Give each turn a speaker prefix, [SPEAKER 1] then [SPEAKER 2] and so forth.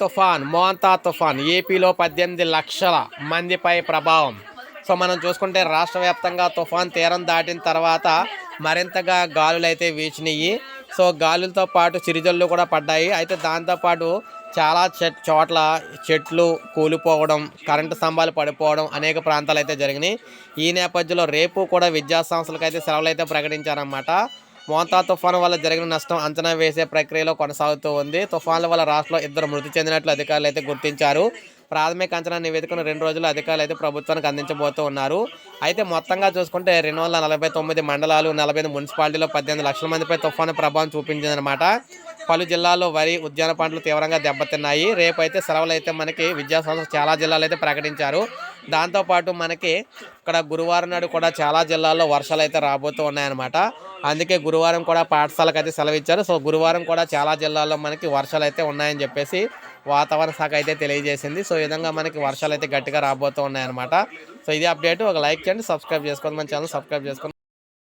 [SPEAKER 1] తుఫాన్ మోంతా తుఫాన్ ఏపీలో పద్దెనిమిది లక్షల మందిపై ప్రభావం. సో మనం చూసుకుంటే రాష్ట్ర వ్యాప్తంగా తుఫాన్ తీరం దాటిన తర్వాత మరింతగా గాలులు అయితే వీచినాయి సో గాలులతో పాటు చిరుజల్లు కూడా పడ్డాయి. అయితే దాంతోపాటు చాలా చోట్ల చెట్లు కూలిపోవడం కరెంటు స్తంభాలు పడిపోవడం అనేక ప్రాంతాలు అయితే జరిగినాయి ఈ నేపథ్యంలో రేపు కూడా విద్యా సంస్థలకు అయితే సెలవులు అయితే ప్రకటించారన్నమాట. మోంతా తుఫాను వల్ల జరిగిన నష్టం అంచనా వేసే ప్రక్రియలో కొనసాగుతూ ఉంది. తుఫాన్ల వల్ల రాష్ట్రంలో ఇద్దరు మృతి చెందినట్లు అధికారులు అయితే గుర్తించారు. ప్రాథమిక అంచనా నివేదికను రెండు రోజులు అధికారులు అయితే ప్రభుత్వానికి అందించబోతూ ఉన్నారు. అయితే మొత్తంగా చూసుకుంటే రెండు వందల నలభై తొమ్మిది మండలాలు నలభై మున్సిపాలిటీలో పద్దెనిమిది లక్షల మందిపై తుఫాను ప్రభావం చూపించిందనమాట పలు జిల్లాల్లో వరి ఉద్యాన పంటలు తీవ్రంగా దెబ్బతిన్నాయి. రేపైతే సెలవులు అయితే మనకి విద్యా సంస్థ చాలా జిల్లాలు అయితే ప్రకటించారు దాంతోపాటు మనకి ఇక్కడ గురువారం నాడు కూడా చాలా జిల్లాల్లో వర్షాలు అయితే రాబోతూ ఉన్నాయన్నమాట. అందుకే గురువారం కూడా పాఠశాలకు అయితే సెలవు ఇచ్చారు సో గురువారం కూడా చాలా జిల్లాల్లో మనకి వర్షాలు అయితే ఉన్నాయని చెప్పేసి వాతావరణ శాఖ అయితే తెలియజేసింది. సో ఈ విధంగా మనకి వర్షాలు అయితే గట్టిగా రాబోతూ ఉన్నాయన్నమాట. సో ఇది అప్డేట్. ఒక లైక్ చేయండి సబ్స్క్రైబ్ చేసుకోండి. మన ఛానల్ సబ్స్క్రైబ్ చేసుకోండి.